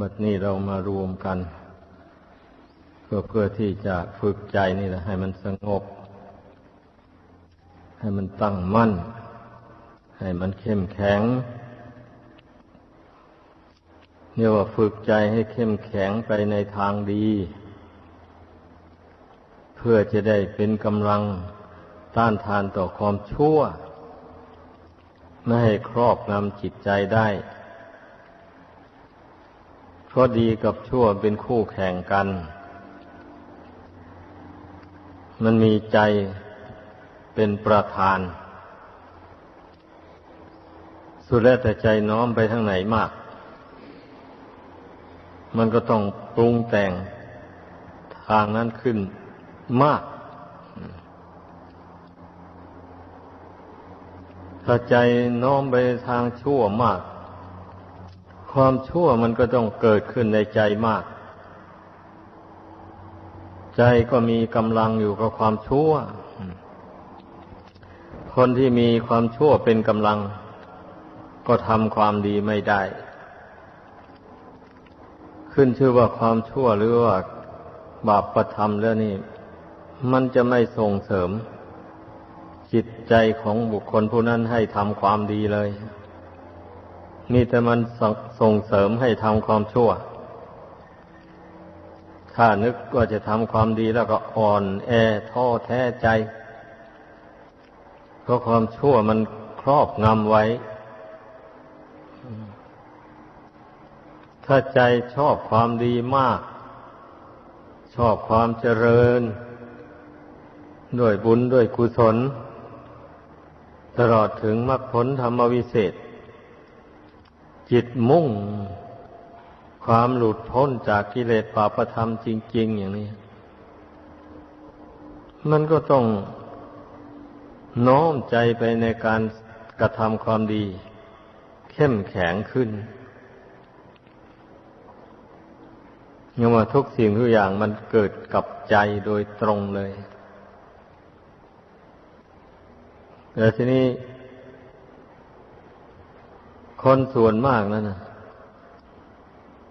บัดนี้เรามารวมกัน เพื่อเพื่อที่จะฝึกใจนี่แหละให้มันสงบ ให้มันตั้งมั่น ให้มันเข้มแข็งเรียกว่าฝึกใจให้เข้มแข็งไปในทางดี เพื่อจะได้เป็นกำลังต้านทานต่อความชั่ว ไม่ให้ครอบงำจิตใจได้ ราะดีกับชั่วเป็นคู่แข่งกัน มันมีใจเป็นประธาน สุดแล้วแต่ใจน้อมไปทางไหนมาก มันก็ต้องปรุงแต่งทางนั้นขึ้นมาก ถ้าใจน้อมไปทางชั่วมาก ความชั่วมันก็ต้องเกิดขึ้นในใจมาก ใจก็มีกำลังอยู่กับความชั่ว คนที่มีความชั่วเป็นกำลัง ก็ทำความดีไม่ได้ ขึ้นชื่อว่าความชั่วหรือว่าบาปประทำแล้วนี่ มันจะไม่ส่งเสริม จิตใจของบุคคลผู้นั้นให้ทำความดีเลย นี่แต่มันส่งเสริมให้ทำความชั่ว ถ้านึกว่าจะทำความดีแล้วก็อ่อนแอท้อแท้ใจ เพราะความชั่วมันครอบงำไว้ ถ้าใจชอบความดีมาก ชอบความเจริญ ด้วยบุญด้วยกุศล ตลอดถึงมรรคผลธรรมวิเศษ จิตมุ่ง ความหลุดพ้นจากกิเลสปาประธรรมจริง ๆ อย่างนี้ มันก็ต้องน้อมใจไปในการกระทำความดี เข้มแข็งขึ้นยังว่าทุกสิ่งทุกอย่างมันเกิดกับใจโดยตรงเลย แต่ทีนี้ คนส่วนมากนั่นนะ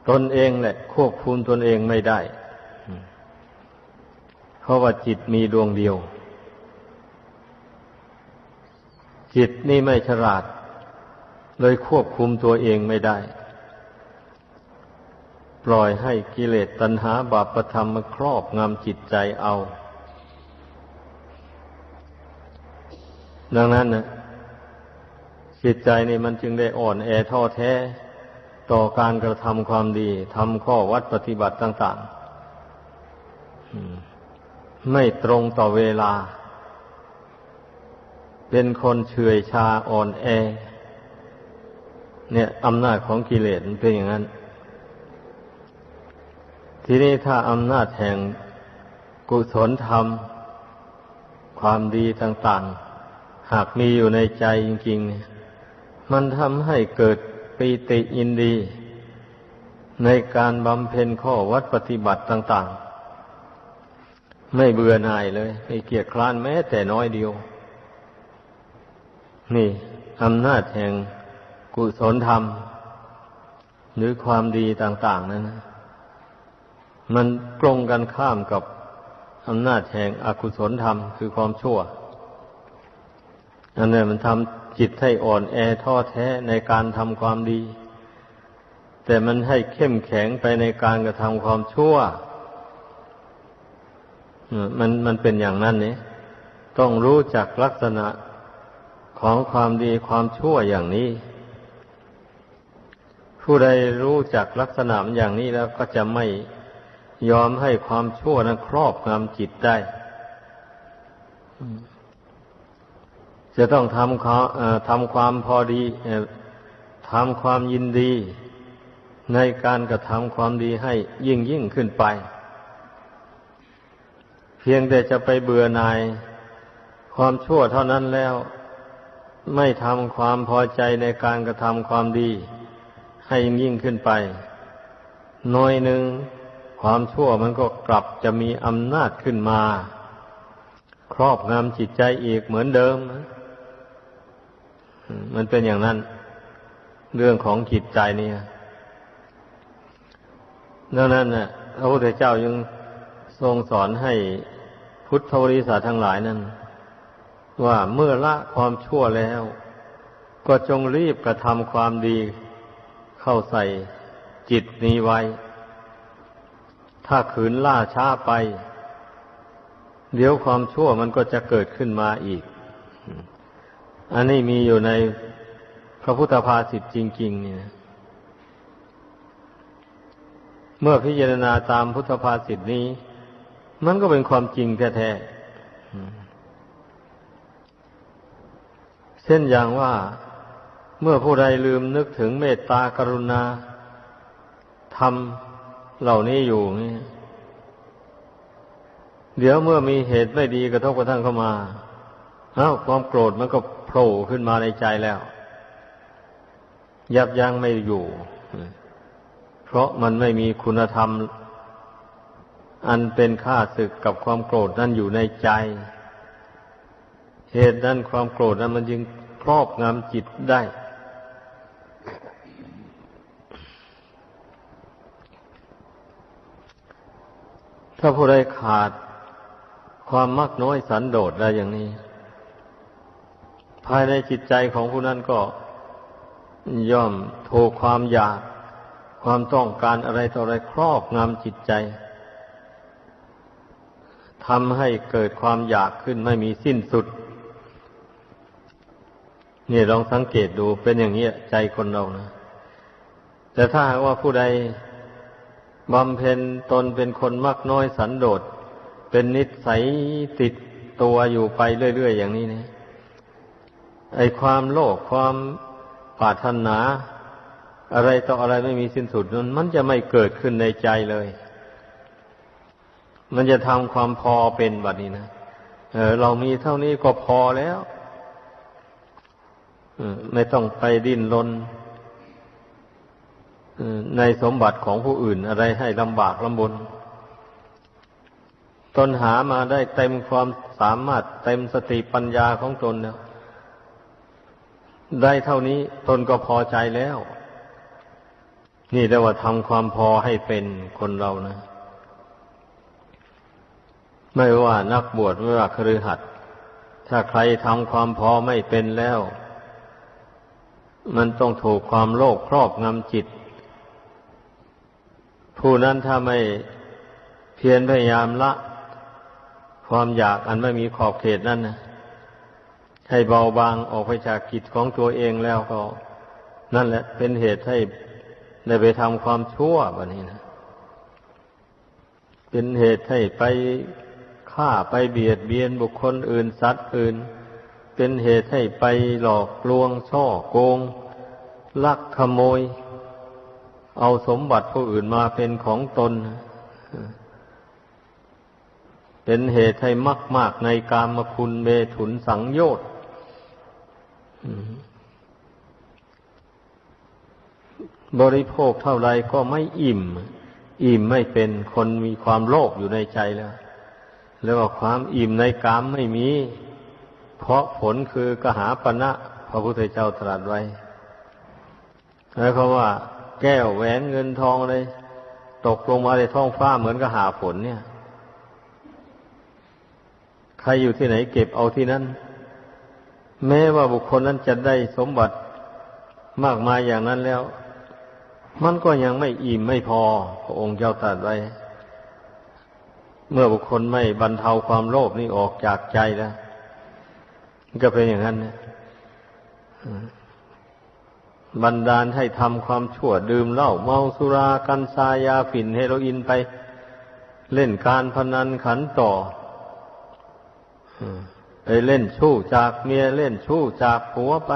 ตนเองแหละ ควบคุมตนเองไม่ได้ เพราะว่าจิตมีดวงเดียว จิตนี่ไม่ฉลาด เลยควบคุมตัวเองไม่ได้ ปล่อยให้กิเลสตัณหาบาปธรรมมาครอบงำจิตใจเอา ดังนั้นนะ จิตใจนี่มันจึงได้อ่อนแอท้อแท้ ต่อการกระทำความดีทำข้อวัดปฏิบัติต่างๆไม่ตรงต่อเวลา เป็นคนเฉยชาอ่อนแอ เนี่ยอำนาจของกิเลสมันเป็นอย่างนั้น ทีนี้ถ้าอำนาจแห่งกุศลธรรม ความดีต่าง ๆ หากมีอยู่ในใจจริงๆเนี่ย มันทำให้เกิดปีติยินดี ในการบำเพ็ญข้อวัดปฏิบัติต่าง ๆ ไม่เบื่อหน่ายเลยไม่เกียจคร้านแม้แต่น้อยเดียว นี่อำนาจแห่งกุศลธรรม หรือความดีต่าง ๆ นั้นนะมันตรงกันข้ามกับอำนาจแห่งอกุศลธรรมคือความชั่ว อันนี้มันทำ จิตให้อ่อนแอท้อแท้ในการทำความดี แต่มันให้เข้มแข็งไปในการกระทำความชั่ว มันมันเป็นอย่างนั้นนี่ต้องรู้จักลักษณะของความดีความชั่วอย่างนี้ ผู้ใดรู้จักลักษณะอย่างนี้แล้วก็จะไม่ยอมให้ความชั่วนั้นครอบงำจิตได้ จะต้องทำความทำความพอดีทำความยินดี ในการกระทำความดีให้ยิ่งยิ่งขึ้นไป เพียงแต่จะไปเบื่อหน่ายความชั่วเท่านั้นแล้ว ไม่ทำความพอใจในการกระทำความดี ให้ยิ่งยิ่งขึ้นไปน้อยหนึ่งความชั่วมันก็กลับจะมีอำนาจขึ้นมา ครอบงำจิตใจอีกเหมือนเดิม มันเป็นอย่างนั้น เรื่องของจิตใจนี่ดังนั้นนะพระพุทธเจ้ายังทรงสอนให้พุทธบริษัททั้งหลายนั้น ว่าเมื่อละความชั่วแล้ว ก็จงรีบกระทำความดีเข้าใส่จิตนี้ไว้ ถ้าขืนล่าช้าไป เดี๋ยวความชั่วมันก็จะเกิดขึ้นมาอีก อันนี้มีอยู่ในพระพุทธภาษิตจริง ๆ เนี่ย เมื่อพิจารณาตามพุทธภาษิตนี้ มันก็เป็นความจริงแท้ๆเช่นอย่างว่าเมื่อผู้ใดลืมนึกถึงเมตตากรุณาทำเหล่านี้อยู่นี่เดี๋ยวเมื่อมีเหตุไม่ดีกระทบกระทั่งเข้ามา อ้าวความโกรธมันก็ ล่ขึ้นมาในใจแล้ว ยับยั้งไม่อยู่ เพราะมันไม่มีคุณธรรม อันเป็นค่าศึกกับความโกรธนั่นอยู่ในใจ เหตุนั้นความโกรธนั้นมันจึงครอบงำจิตได้ ถ้าผู้ใดขาดความมักน้อยสันโดษได้อย่างนี้ ภายในจิตใจของผู้นั้นก็ย่อมถูกความอยาก ความต้องการอะไรต่ออะไรครอบงำจิตใจทำให้เกิดความอยากขึ้นไม่มีสิ้นสุด นี่ลองสังเกตดูเป็นอย่างนี้ใจคนเรานะ แต่ถ้าหากว่าผู้ใดบำเพ็ญตนเป็นคนมักน้อยสันโดษ เป็นนิสัยติดตัวอยู่ไปเรื่อยๆอย่างนี้เนี่ย ไอความโลภความปรารถนา อะไรต่ออะไรไม่มีสิ้นสุดนั้นมันจะไม่เกิดขึ้นในใจเลย มันจะทำความพอเป็นแบบนี้นะเออ เรามีเท่านี้ก็พอแล้วไม่ต้องไปดิ้นรนในสมบัติของผู้อื่นอะไรให้ลำบากลำบนตนหามาได้เต็มความสามารถเต็มสติปัญญาของตนแล้ว ได้เท่านี้ตนก็พอใจแล้ว นี่เรียกว่าทำความพอให้เป็นคนเรานะ ไม่ว่านักบวชไม่ว่าครือหัดถ้าใครทำความพอไม่เป็นแล้ว มันต้องถูกความโลภครอบงำจิต ผู้นั้นถ้าไม่เพียรพยายามละ ความอยากอันไม่มีขอบเขตนั่นนะ ให้เบาบางออกไปจากกิจของตัวเองแล้วก็ นั่นแหละเป็นเหตุให้ได้ไปทำความชั่วแบบนี้นะ เป็นเหตุให้ไปฆ่าไปเบียดเบียนบุคคลอื่นสัตว์อื่น เป็นเหตุให้ไปหลอกลวงช่อโกง ลักขโมย เอาสมบัติผู้อื่นมาเป็นของตน เป็นเหตุให้มากมากในกามคุณเมถุนสังโยชน์ บริโภคเท่าไรก็ไม่อิ่ม อิ่มไม่เป็นคนมีความโลภอยู่ในใจแล้ว แล้วว่าความอิ่มในกามไม่มี เพราะผลคือกหาปณะพระพุทธเจ้าตรัสไว้แล้วเขาว่า แก้วแหวนเงินทองเลยตกลงมาในท้องฟ้าเหมือนกับหาฝนเนี่ย ใครอยู่ที่ไหนเก็บเอาที่นั่น แม้ว่าบุคคลนั้นจะได้สมบัติมากมายอย่างนั้นแล้ว มันก็ยังไม่อิ่มไม่พอ พระองค์เจ้าตรัสไว้ เมื่อบุคคลไม่บรรเทาความโลภนี่ออกจากใจแล้วก็เป็นอย่างนั้นนะบันดาลให้ทำความชั่วดื่มเหล้าเมาสุรากัญชายาฝิ่นเฮโรอีนไป เล่นการพนันขันต่อ ไปเล่นชู้จากเมียเล่นชู้จากผัวไป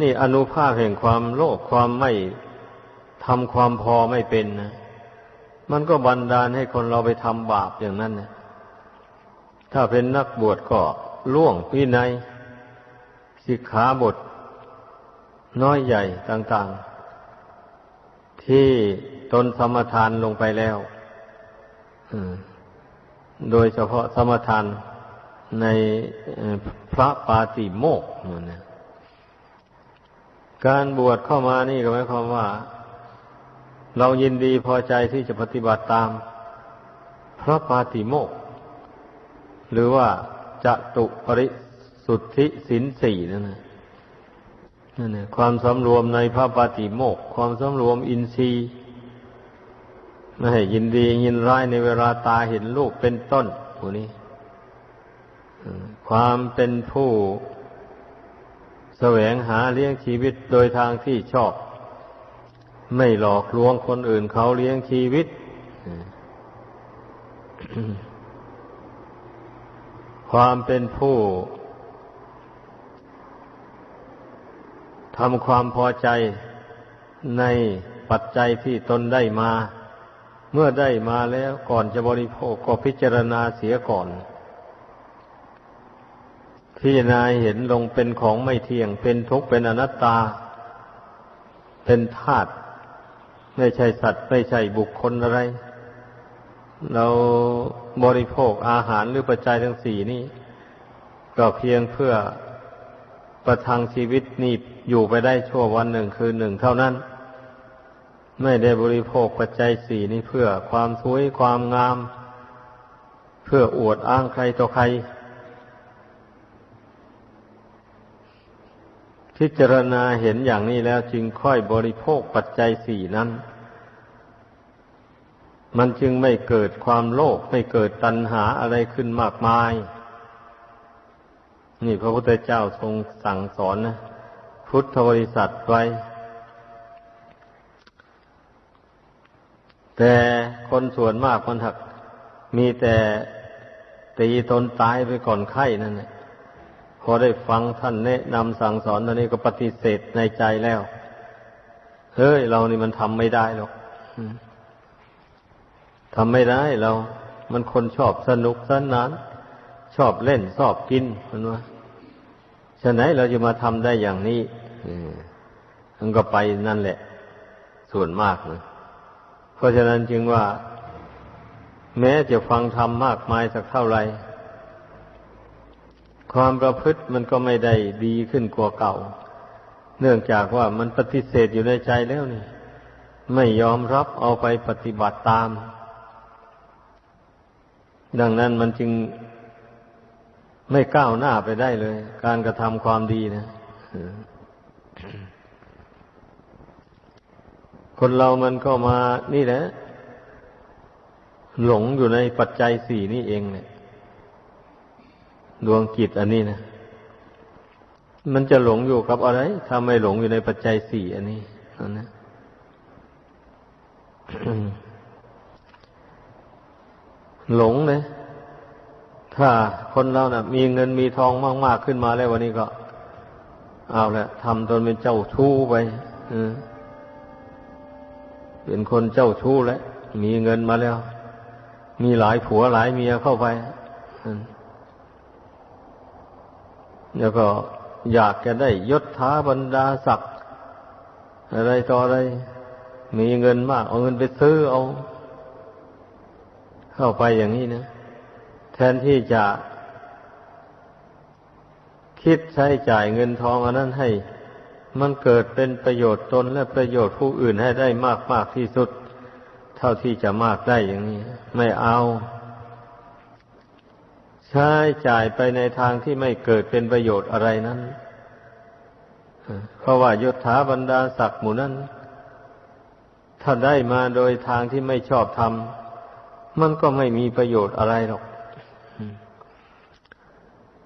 นี่อนุภาพแห่งความโลภความไม่ทำความพอไม่เป็นนะมันก็บันดาลให้คนเราไปทำบาปอย่างนั้นนะถ้าเป็นนักบวชก็ล่วงพินัยสิกขาบท น้อยใหญ่ต่างๆ ที่ตนสมทานลงไปแล้ว อืม โดยเฉพาะสมทานในพระปาติโมกนี่การบวชเข้ามานี่ก็หมายความว่า เรายินดีพอใจที่จะปฏิบัติตาม พระปาติโมกข์หรือว่าจะตุปริสุทธิสินสี่นั่นนะนั่นนะความสำรวมในพระปาติโมกข์ความสำรวมอินทรีย์ ไม่ให้ยินดียินร้ายในเวลาตาเห็นลูกเป็นต้นผู้นี้ความเป็นผู้แสวงหาเลี้ยงชีวิตโดยทางที่ชอบ ไม่หลอกลวงคนอื่นเขาเลี้ยงชีวิต ความเป็นผู้ทำความพอใจในปัจจัยที่ตนได้มา เมื่อได้มาแล้วก่อนจะบริโภคก็พิจารณาเสียก่อน พิจารณาเห็นลงเป็นของไม่เที่ยง เป็นทุกข์เป็นอนัตตา เป็นธาตุไม่ใช่สัตว์ ไม่ใช่บุคคลอะไร เราบริโภคอาหารหรือปัจจัยทั้งสี่นี้ก็เพียงเพื่อประทังชีวิตนี่อยู่ไปได้ชั่ววันหนึ่งคืนหนึ่งเท่านั้น ไม่ได้บริโภคปัจจัยสี่นี้เพื่อความสวยความงาม เพื่ออวดอ้างใครต่อใคร พิจารณาเห็นอย่างนี้แล้วจึงค่อยบริโภคปัจจัยสี่นั้น มันจึงไม่เกิดความโลภไม่เกิดตัณหาอะไรขึ้นมากมาย นี่พระพุทธเจ้าทรงสั่งสอนนะพุทธบริษัทไว้ แต่คนส่วนมากมันหัก มีแต่ตีตนตายไปก่อนไข้นั่นแหละพอได้ฟังท่านแนะนำสั่งสอนตอนนี้ก็ปฏิเสธในใจแล้ว เฮ้ย เรานี่มันทำไม่ได้หรอกทำไม่ได้เรา มันคนชอบสนุกสนาน ชอบเล่นชอบกินมันว่าฉะนั้นเราจะมาทำได้อย่างนี้มันก็ไปนั่นแหละ ส่วนมากนะ เพราะฉะนั้นจึงว่า แม้จะฟังธรรมมากมายสักเท่าไหร่ความประพฤติมันก็ไม่ได้ดีขึ้นกว่าเก่า เนื่องจากว่ามันปฏิเสธอยู่ในใจแล้วนี่ ไม่ยอมรับเอาไปปฏิบัติตาม ดังนั้นมันจึงไม่ก้าวหน้าไปได้เลย การกระทำความดีนะ คนเรามันก็มานี่แหละ หลงอยู่ในปัจจัยสี่นี่เองเนี่ย ดวงจิตอันนี้นะมันจะหลงอยู่กับอะไรถ้าไม่หลงอยู่ในปัจจัยสี่อันนี้นั่นนะหลงเลยถ้าคนเรานะ่ะ มีเงินมีทองมาก ๆ ขึ้นมาแล้ววันนี้ก็ เอาละทำตนเป็นเจ้าชู้ไป เป็นคนเจ้าชู้แล้วมีเงินมาแล้ว มีหลายผัวหลายเมียเข้าไปแล้วก็อยากจะได้ยศถาบรรดาศักดิ์อะไรต่ออะไร มีเงินมาก เอาเงินไปซื้อเอา เข้าไปอย่างนี้นะ แทนที่จะคิดใช้จ่ายเงินทองอันนั้นให้ มันเกิดเป็นประโยชน์ตนและประโยชน์ผู้อื่นให้ได้มากมากที่สุด เท่าที่จะมากได้อย่างนี้ ไม่เอา ใช้จ่ายไปในทางที่ไม่เกิดเป็นประโยชน์อะไรนั้นเพราะว่ายศถาบรรดาศักดิ์หมู่นั้น ถ้าได้มาโดยทางที่ไม่ชอบทำมันก็ไม่มีประโยชน์อะไรหรอก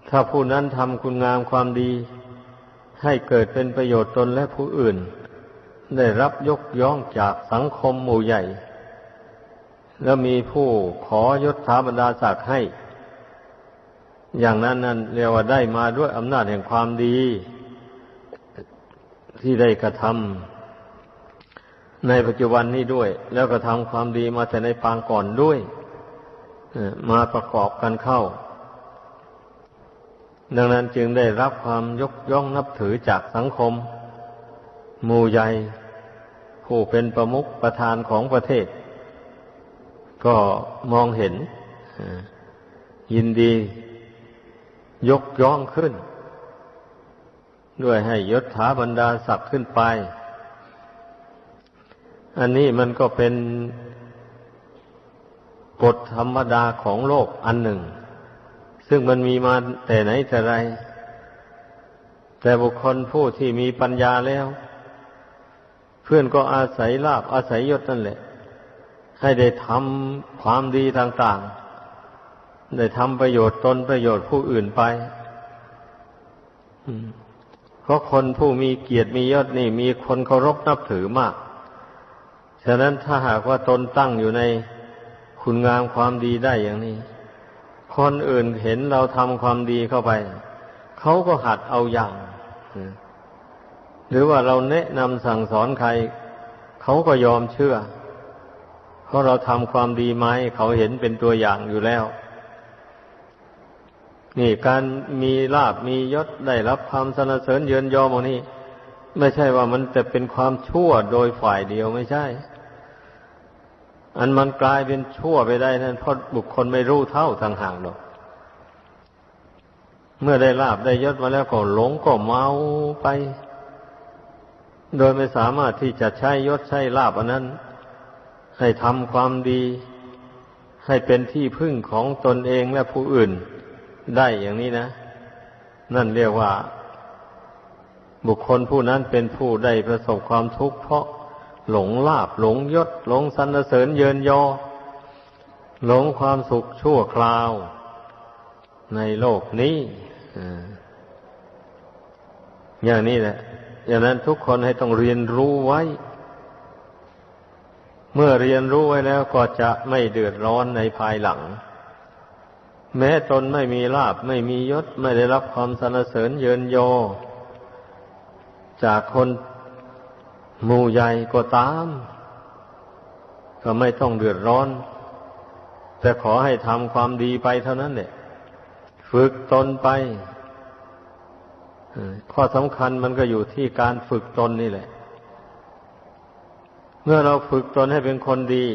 ถ้าผู้นั้นทำคุณงามความดี ให้เกิดเป็นประโยชน์ตนและผู้อื่น ได้รับยกย่องจากสังคมหมู่ใหญ่ แล้วมีผู้ขอยศถาบรรดาศักดิ์ให้ อย่างนั้นนั่นเรียกว่าได้มาด้วยอำนาจแห่งความดี ที่ได้กระทำในปัจจุบันนี้ด้วย แล้วกระทำความดีมาแต่ในปางก่อนด้วยมาประกอบกันเข้า ดังนั้นจึงได้รับความยกย่องนับถือจากสังคมหมู่ใหญ่ผู้เป็นประมุขประธานของประเทศ ก็มองเห็น ยินดี ยกย่องขึ้น ด้วยให้ยศถาบรรดาศักดิ์ขึ้นไป อันนี้มันก็เป็นกฎธรรมดาของโลกอันหนึ่ง ซึ่งมันมีมาแต่ไหนแต่ไร แต่บุคคลผู้ที่มีปัญญาแล้ว เพื่อนก็อาศัยลาบอาศัยยศนั่นแหละ ให้ได้ทำความดีต่างๆ ได้ทำประโยชน์ตนประโยชน์ผู้อื่นไปเพราะคนผู้มีเกียรติมียศนี่ มีคนเคารพนับถือมาก ฉะนั้นถ้าหากว่าตนตั้งอยู่ในคุณงามความดีได้อย่างนี้ คนอื่นเห็นเราทำความดีเข้าไป เขาก็หัดเอาอย่าง หรือว่าเราแนะนำสั่งสอนใคร เขาก็ยอมเชื่อ เพราะเราทำความดีไหมเขาเห็นเป็นตัวอย่างอยู่แล้ว นี่การมีลาบมียศได้รับความสนเสริญเยินยอมนี้ ไม่ใช่ว่ามันจะเป็นความชั่วโดยฝ่ายเดียวไม่ใช่ อันมันกลายเป็นชั่วไปได้นั่นเพราะบุคคลไม่รู้เท่าทางห่างหรอก เมื่อได้ลาบได้ยศมาแล้วก็หลงก็เมาไป โดยไม่สามารถที่จะใช้ยศใช้ลาบอันนั้น ให้ทำความดี ให้เป็นที่พึ่งของตนเองและผู้อื่นได้อย่างนี้นะ นั่นเรียกว่า บุคคลผู้นั้นเป็นผู้ได้ประสบความทุกข์เพราะ หลงลาบหลงยศหลงสรรเสริญเยินยอ หลงความสุขชั่วคราว ในโลกนี้อย่างนี้แหละอย่างนั้นทุกคนให้ต้องเรียนรู้ไว้ เมื่อเรียนรู้ไว้แล้วก็จะไม่เดือดร้อนในภายหลัง แม้ตนไม่มีลาบไม่มียศไม่ได้รับความสรรเสริญเยินยอ จากคน หมู่ใหญ่ก็ตาม ก็ไม่ต้องเดือดร้อน แต่ขอให้ทำความดีไปเท่านั้นเนี่ยฝึกตนไปข้อสำคัญมันก็อยู่ที่การฝึกตนนี่แหละ เมื่อเราฝึกตนให้เป็นคนดี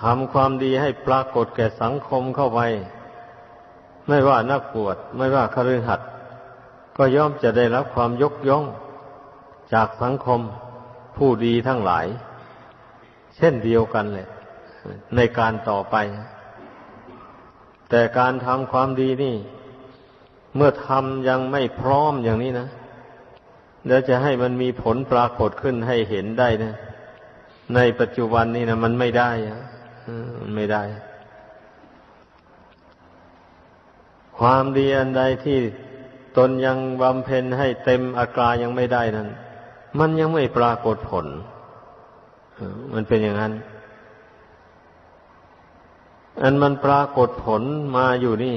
ทำความดีให้ปรากฏแก่สังคมเข้าไป ไม่ว่านักบวชไม่ว่าคฤหัสถ์ก็ย่อมจะได้รับความยกย่อง จากสังคมผู้ดีทั้งหลาย เช่นเดียวกันเลยในการต่อไป แต่การทำความดีนี่ เมื่อทำยังไม่พร้อมอย่างนี้นะแล้วจะให้มันมีผลปรากฏขึ้นให้เห็นได้นะในปัจจุบันนี้นะมันไม่ได้อะมันไม่ได้ ความดีอันใดที่ตนยังบำเพ็ญให้เต็มอากายังไม่ได้นั้น มันยังไม่ปรากฏผล มันเป็นอย่างนั้น อันมันปรากฏผลมาอยู่นี่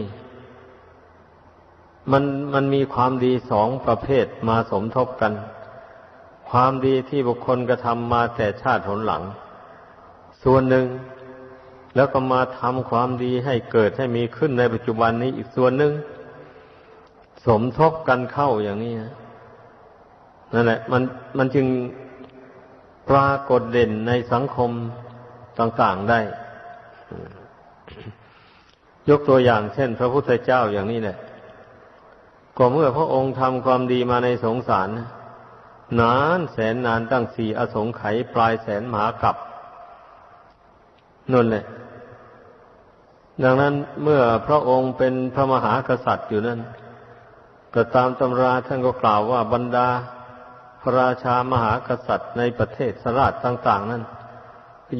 มันมันมีความดีสองประเภทมาสมทบกัน ความดีที่บุคคลกระทำมาแต่ชาติหนหลัง ส่วนหนึ่ง แล้วก็มาทำความดีให้เกิดให้มีขึ้นในปัจจุบันนี้อีกส่วนหนึ่ง สมทบกันเข้าอย่างนี้นะ นั่นแหละ มันมันจึงปรากฏเด่นในสังคมต่างๆได้ ยกตัวอย่างเช่น พระพุทธเจ้าอย่างนี้แหละก็เมื่อพระองค์ทำความดีมาในสงสาร นานแสนนานตั้งสี่อสงไขยปลายแสนหมากับนั่นแหละดังนั้นเมื่อพระองค์เป็นพระมหากษัตริย์อยู่นั้นก็ตามตำราท่านก็กล่าวว่าบรรดา พระราชามหากษัตริย์ในประเทศสราชต่าง ๆ นั้น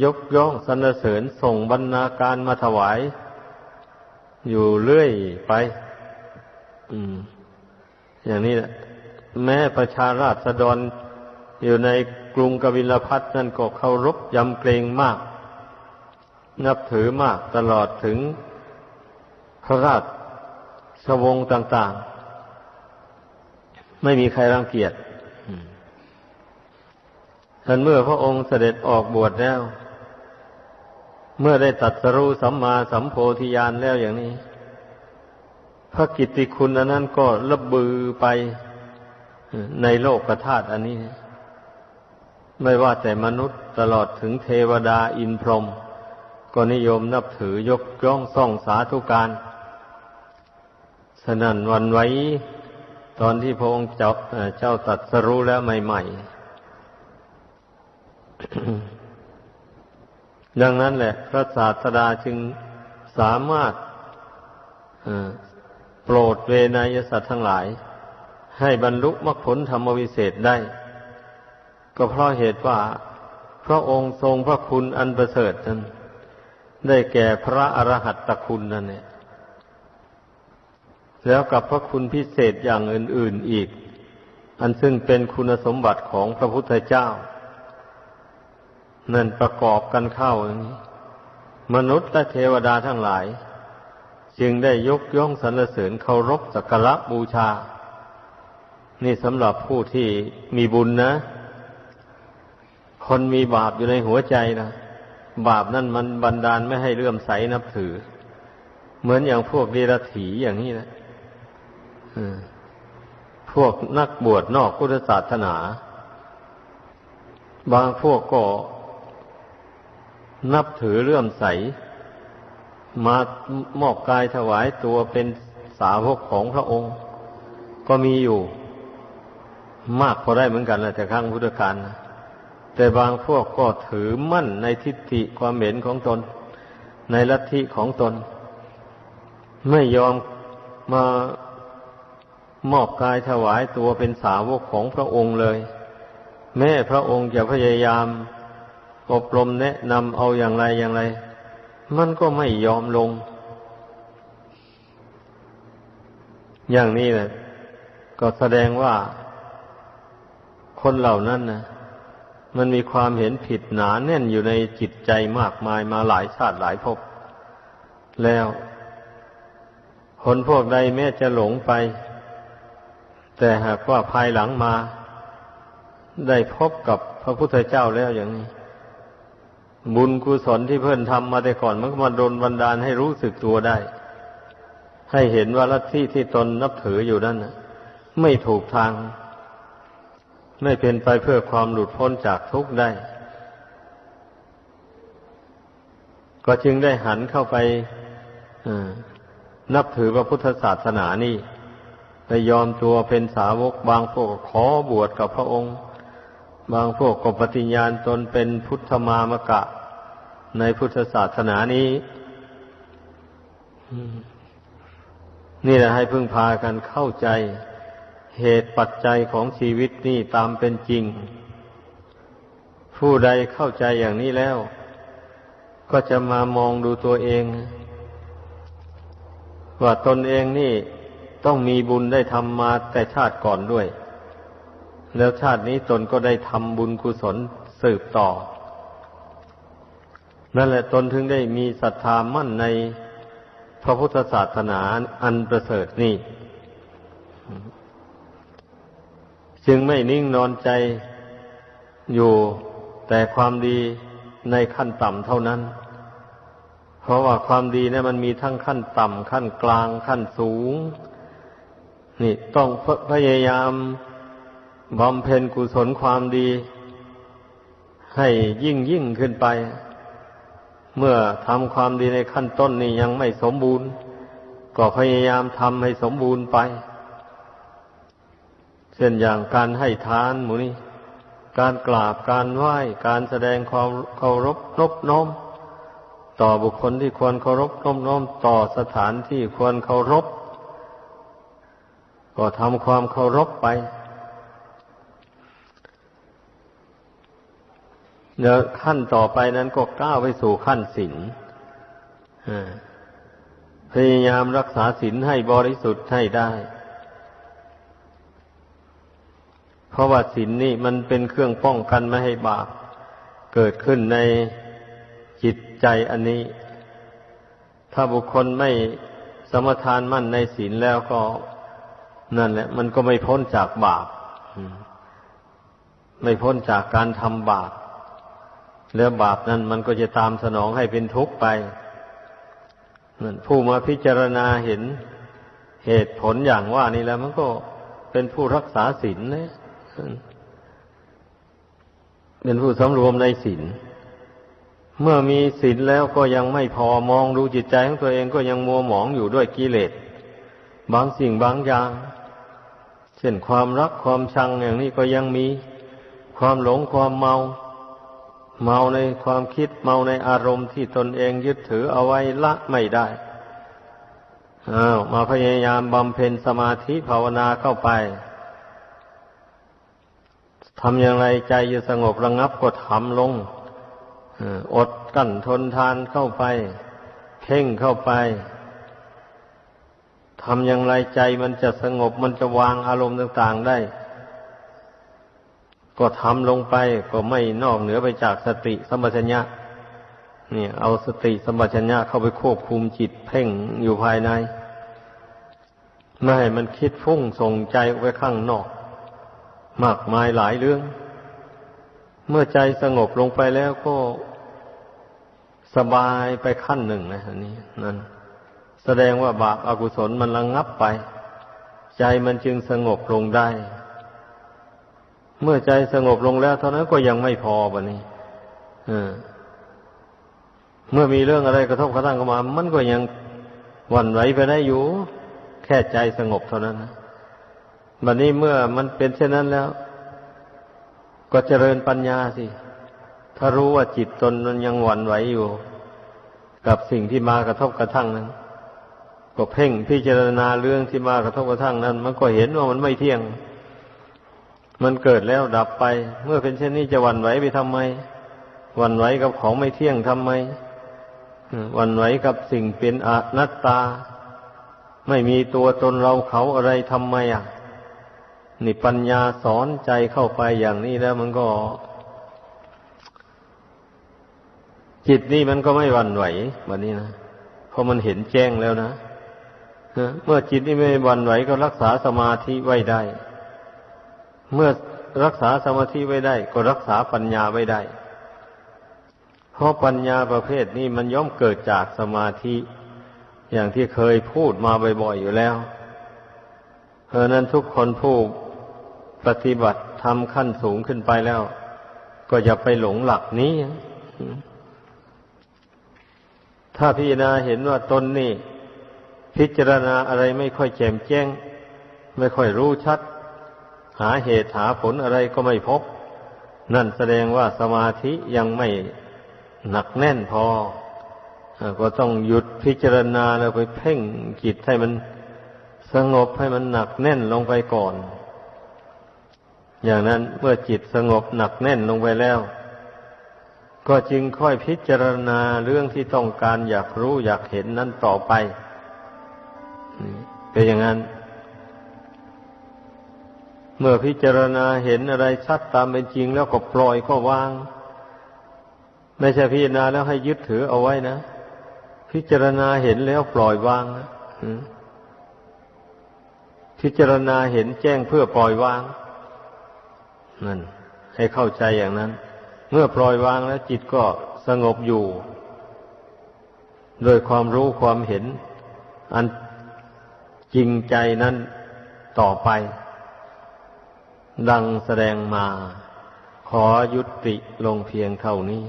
ยกย่องสรรเสริญส่งบรรณาการมาถวาย อยู่เรื่อยไป อืม อย่างนี้แหละแม้ประชาราษฎรอยู่ในกรุงกบิลพัทนั่นก็เคารพยำเกรงมาก นับถือมากตลอดถึงพระราชวงศ์ต่าง ๆ ไม่มีใครรังเกียจ ท่านเมื่อพระองค์เสด็จออกบวชแล้ว เมื่อได้ตัดสรู้สัมมาสัมโพธิญาณแล้วอย่างนี้ พระกิตติคุณอันนั้นก็ระบือไปในโลกธาตุอันนี้ ไม่ว่าแต่มนุษย์ตลอดถึงเทวดาอินพรหมก็นิยมนับถือยกย่องส่องสาธุการสนั่นวันไว้ ตอนที่พระองค์เจ้าเจ้าตัดสรู้แล้วใหม่ ๆ ดังนั้นแหละ พระศาสดาจึงสามารถโปรดเวนยสัตว์ทั้งหลาย ให้บรรลุมรรคผลธรรมวิเศษได้ ก็เพราะเหตุว่า พระองค์ทรงพระคุณอันประเสริฐนั้น ได้แก่พระอรหัตตคุณนั่นเนี่ยแล้วกับพระคุณพิเศษอย่างอื่น ๆอีก อันซึ่งเป็นคุณสมบัติของพระพุทธเจ้า นั่นประกอบกันเข้าอย่างนี้ มนุษย์และเทวดาทั้งหลาย จึงได้ยกย่องสรรเสริญเคารพสักการะบูชา นี่สำหรับผู้ที่มีบุญนะ คนมีบาปอยู่ในหัวใจนะบาปนั่นมันบันดาลไม่ให้เลื่อมใสนับถือ เหมือนอย่างพวกเดรัจฉีอย่างนี้นะพวกนักบวชนอกพุทธศาสนา บางพวกก็ นับถือเลื่อมใส มามอบกายถวายตัวเป็นสาวกของพระองค์ ก็มีอยู่ มากพอได้เหมือนกันแหละแต่ครั้งพุทธกาลนะแต่บางพวกก็ถือมั่นในทิฏฐิความเห็นของตน ในลัทธิของตน ไม่ยอมมามอบกายถวายตัวเป็นสาวกของพระองค์เลย แม่พระองค์จะพยายาม อบรมแนะนำเอาอย่างไรอย่างไร มันก็ไม่ยอมลง อย่างนี้แหละก็แสดงว่าคนเหล่านั้นนะมันมีความเห็นผิดหนาแน่นอยู่ในจิตใจมากมายมาหลายชาติหลายภพแล้วคนพวกใดแม้จะหลงไป แต่หากว่าภายหลังมา ได้พบกับพระพุทธเจ้าแล้วอย่างนี้ บุญกุศลที่เพื่อนทำมาแต่ก่อนมันก็มาโดนบันดาลให้รู้สึกตัวได้ ให้เห็นว่าลัทธิที่ตนนับถืออยู่นั้นไม่ถูกทาง ไม่เป็นไปเพื่อความหลุดพ้นจากทุกข์ได้ ก็จึงได้หันเข้าไปนับถือพระพุทธศาสนานี่ไปยอมตัวเป็นสาวกบางพวกขอบวชกับพระองค์ บางพวกก็ปฏิญญาณตนเป็นพุทธมามกะ ในพุทธศาสนานี้ นี่แหละให้พึ่งพากันเข้าใจ เหตุปัจจัยของชีวิตนี่ตามเป็นจริง ผู้ใดเข้าใจอย่างนี้แล้ว ก็จะมามองดูตัวเอง ว่าตนเองนี่ต้องมีบุญได้ทำมาแต่ชาติก่อนด้วย แล้วชาตินี้ตนก็ได้ทำบุญกุศลสืบต่อ นั่นแหละตนถึงได้มีศรัทธามั่นในพระพุทธศาสนาอันประเสริฐนี่จึงไม่นิ่งนอนใจอยู่แต่ความดีในขั้นต่ำเท่านั้น เพราะว่าความดีเนี่ยมันมีทั้งขั้นต่ำขั้นกลางขั้นสูง นี่ต้องพยายาม บำเพ็ญกุศลความดี ให้ยิ่งยิ่งขึ้นไป เมื่อทำความดีในขั้นต้นนี่ยังไม่สมบูรณ์ ก็พยายามทำให้สมบูรณ์ไป เช่นอย่างการให้ทานหมูนี่การกราบการไหว้ การแสดงความเคารพนบน้อมต่อบุคคลที่ควรเคารพนบน้อมต่อสถานที่ควรเคารพก็ทำความเคารพไป เดี๋ยวขั้นต่อไปนั้นก็ก้าวไปสู่ขั้นศีลพยายามรักษาศีลให้บริสุทธิ์ให้ได้ เพราะว่าศีลนี่มันเป็นเครื่องป้องกันไม่ให้บาปเกิดขึ้นในจิตใจอันนี้ ถ้าบุคคลไม่สมทานมั่นในศีลแล้วก็นั่นแหละ มันก็ไม่พ้นจากบาป ไม่พ้นจากการทำบาป แล้วบาปนั้นมันก็จะตามสนองให้เป็นทุกข์ไปนั่นผู้มาพิจารณาเห็นเหตุผลอย่างว่านี่แล้ว มันก็เป็นผู้รักษาศีลนะเป็นผู้สำรวมในศีลเมื่อมีศีลแล้วก็ยังไม่พอมองดูจิตใจของตัวเองก็ยังมัวหมองอยู่ด้วยกิเลสบางสิ่งบางอย่าง เช่นความรักความชังอย่างนี้ก็ยังมีความหลงความเมา เมาในความคิดเมาในอารมณ์ที่ตนเองยึดถือเอาไว้ละไม่ได้อ้าวมาพยายามบำเพ็ญสมาธิภาวนาเข้าไปทำอย่างไรใจจะสงบระงับก็ทำลงอดกั้นทนทานเข้าไปเพ่งเข้าไปทำอย่างไรใจมันจะสงบมันจะวางอารมณ์ต่าง ๆ ได้ ก็ทำลงไปก็ไม่นอกเหนือไปจากสติสมัชัญญะนี่เอาสติสมัชัญญะเข้าไปควบคุมจิตเพ่งอยู่ภายใน ไม่ให้มันคิดฟุ้งส่งใจออกไปข้างนอก มากมายหลายเรื่อง เมื่อใจสงบลงไปแล้วก็สบายไปขั้นหนึ่งนะอันนี้นั่นแสดงว่าบาปอากุศลมันระงงับไป ใจมันจึงสงบลงได้ เมื่อใจสงบลงแล้ว เท่านั้นก็ยังไม่พอบะนี้เมื่อมีเรื่องอะไรกระทบกระทั่งเข้ามา มันก็ยังหวั่นไหวไปได้อยู่ แค่ใจสงบเท่านั้นนะบัดนี้เมื่อมันเป็นเช่นนั้นแล้ว ก็เจริญปัญญาสิ ถ้ารู้ว่าจิตตนมันยังหวั่นไหวอยู่ กับสิ่งที่มากระทบกระทั่งนั้น ก็เพ่งพิจารณาเรื่องที่มากระทบกระทั่งนั้น มันก็เห็นว่ามันไม่เที่ยง มันเกิดแล้วดับไป เมื่อเป็นเช่นนี้จะวันไหวไปทำไม วันไหวกับของไม่เที่ยงทำไม วันไหวกับสิ่งเป็นอนัตตา ไม่มีตัวตนเราเขาอะไรทำไมอะ นี่ปัญญาสอนใจเข้าไปอย่างนี้แล้วมันก็ จิตนี่มันก็ไม่วันไหวแบบนี้นะเพราะมันเห็นแจ้งแล้วนะเมื่อจิตนี่ไม่วันไหวก็รักษาสมาธิไว้ได้ เมื่อรักษาสมาธิไว้ได้ ก็รักษาปัญญาไว้ได้ เพราะปัญญาประเภทนี้มันย่อมเกิดจากสมาธิ อย่างที่เคยพูดมาบ่อยๆอยู่แล้วเพราะนั้นทุกคนผู้ปฏิบัติทำขั้นสูงขึ้นไปแล้ว ก็อย่าไปหลงหลักนี้ ถ้าพิจารณาเห็นว่าตนนี่ พิจารณาอะไรไม่ค่อยแจ่มแจ้ง ไม่ค่อยรู้ชัด หาเหตุหาผลอะไรก็ไม่พบ นั่นแสดงว่าสมาธิยังไม่หนักแน่นพอ ก็ต้องหยุดพิจารณาแล้วไปเพ่งจิตให้มันสงบให้มันหนักแน่นลงไปก่อน อย่างนั้นเมื่อจิตสงบหนักแน่นลงไปแล้ว ก็จึงค่อยพิจารณาเรื่องที่ต้องการอยากรู้อยากเห็นนั้นต่อไปเป็นอย่างนั้น เมื่อพิจารณาเห็นอะไรชัดตามเป็นจริงแล้วก็ปล่อยก็วาง ไม่ใช่พิจารณาแล้วให้ยึดถือเอาไว้นะ พิจารณาเห็นแล้วปล่อยวางนะพิจารณาเห็นแจ้งเพื่อปล่อยวางนั่นให้เข้าใจอย่างนั้น เมื่อปล่อยวางแล้วจิตก็สงบอยู่ โดยความรู้ความเห็น อันจริงใจนั้นต่อไป ดังแสดงมา ขอยุติลงเพียงเท่านี้